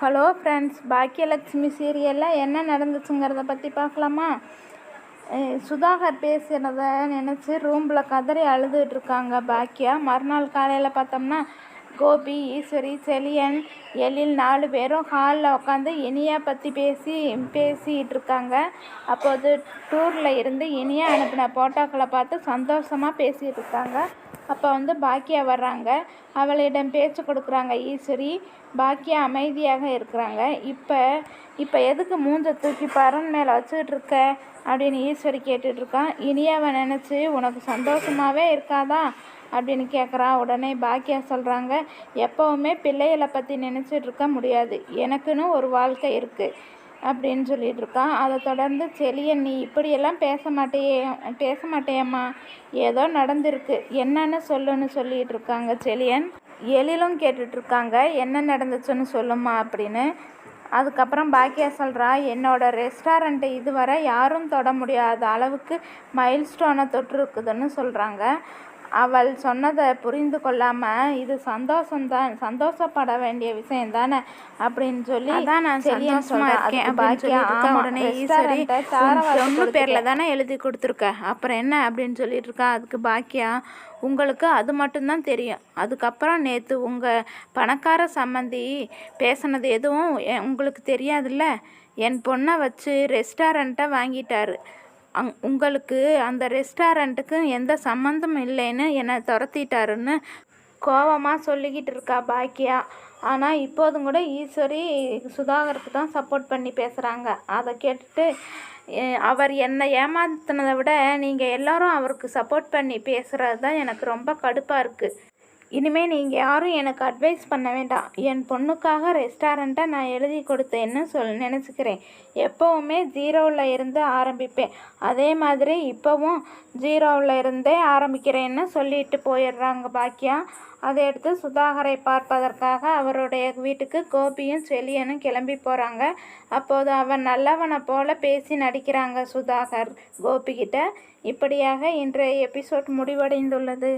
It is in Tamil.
ஹலோ ஃப்ரெண்ட்ஸ் பாக்கியலட்சுமி சீரியலில் என்ன நடந்துச்சுங்கிறத பற்றி பார்க்கலாமா? சுதாகர் பேசுகிறத நினச்சி ரூமில் கதறி அழுதுகிட்ருக்காங்க பாக்கியா. மறுநாள் காலையில் பார்த்தோம்னா கோபி ஈஸ்வரி செலியன் எழில் நாலு பேரும் ஹாலில் உட்காந்து இனியா பற்றி பேசி பேசிகிட்டு இருக்காங்க. அப்போது டூரில் இருந்து இனியா அனுப்பின போட்டோக்களை பார்த்து சந்தோஷமாக பேசிகிட்டு இருக்காங்க. அப்போ வந்து பாக்கியா வர்றாங்க. அவளிடம் பேச்சு கொடுக்குறாங்க ஈஸ்வரி. பாக்கியா அமைதியாக இருக்கிறாங்க. இப்போ இப்போ எதுக்கு மூஞ்ச தூக்கி பரன் மேலே வச்சுக்கிட்டு இருக்க? அப்படின்னு ஈஸ்வரி கேட்டுட்டு இருக்கான் இனியாவை நினச்சி உனக்கு சந்தோஷமாகவே இருக்காதா? அப்படின்னு கேட்குறா உடனே பாக்கியா சொல்கிறாங்க எப்போவுமே பிள்ளைகளை பற்றி நினச்சிட்டு இருக்க முடியாது. எனக்குன்னு ஒரு வாழ்க்கை இருக்குது அப்படின்னு சொல்லிட்டு இருக்கான் அதை தொடர்ந்து செலியன் நீ இப்படியெல்லாம் பேச மாட்டேயே பேச மாட்டேயம்மா. ஏதோ நடந்திருக்கு. என்னன்னு சொல்லுன்னு சொல்லிட்டு இருக்காங்க செலியன். எழிலும் கேட்டுட்ருக்காங்க என்ன நடந்துச்சுன்னு சொல்லுமா அப்படின்னு. அதுக்கப்புறம் பாக்கியா சொல்கிறா என்னோட ரெஸ்டாரண்ட்டை இதுவரை யாரும் தொட முடியாத அளவுக்கு மைல்ஸ்டோனை தொற்று தொட்டிருக்குதுன்னு சொல்கிறாங்க அவள் சொன்னதை புரிந்து கொள்ளாமல் இது சந்தோஷம்தான் சந்தோஷப்பட வேண்டிய விஷயம் தானே? அப்படின்னு சொல்லி அதான் நான் சந்தோஷமா. இருக்கேன் பாக்கியா, உடனே ஈஸ்வரி பொண்ணு. பேர்ல தானே எழுதி கொடுத்துருக்க? அப்புறம் என்ன அப்படின்னு சொல்லிட்டு இருக்கா அதுக்கு பாக்கியா உங்களுக்கு அது மட்டும்தான் தெரியும். அதுக்கப்புறம் நேற்று உங்கள் பணக்கார சம்மந்தி பேசினது எதுவும் உங்களுக்கு தெரியாதுல்ல? என் பொண்ணை வச்சு ரெஸ்டாரண்ட்டை வாங்கிட்டாரு. அங் உங்களுக்கு அந்த ரெஸ்டாரண்ட்டுக்கு எந்த சம்மந்தமும் இல்லைன்னு என்னை துரத்திட்டாருன்னு கோவமாக சொல்லிக்கிட்டு இருக்கா பாக்கியா. ஆனால் இப்போதும் கூட ஈஸ்வரி சுதாகருக்கு தான் சப்போர்ட் பண்ணி பேசுகிறாங்க அதை கேட்டுட்டு அவர் என்னை ஏமாத்தினதை விட நீங்கள் எல்லோரும் அவருக்கு சப்போர்ட் பண்ணி பேசுகிறது தான் எனக்கு ரொம்ப கடுப்பாக இருக்குது இனிமேல் நீங்கள் யாரும் எனக்கு அட்வைஸ் பண்ண வேண்டாம். என் பொண்ணுக்காக ரெஸ்டாரண்ட்டை நான் எழுதி கொடுத்தேன்னு சொல் நினச்சிக்கிறேன். எப்போவுமே ஜீரோவில் இருந்து ஆரம்பிப்பேன். அதே மாதிரி இப்போவும் ஜீரோவில் இருந்தே ஆரம்பிக்கிறேன்னு சொல்லிட்டு போயிடுறாங்க பாக்கியா. அதை எடுத்து சுதாகரை பார்ப்பதற்காக அவருடைய வீட்டுக்கு கோபியும் செலியனும் கிளம்பி போகிறாங்க அப்போது அவன் நல்லவனை போல பேசி நடிக்கிறாங்க சுதாகர் கோபிகிட்ட. இப்படியாக இன்றைய எபிசோட் முடிவடைந்துள்ளது.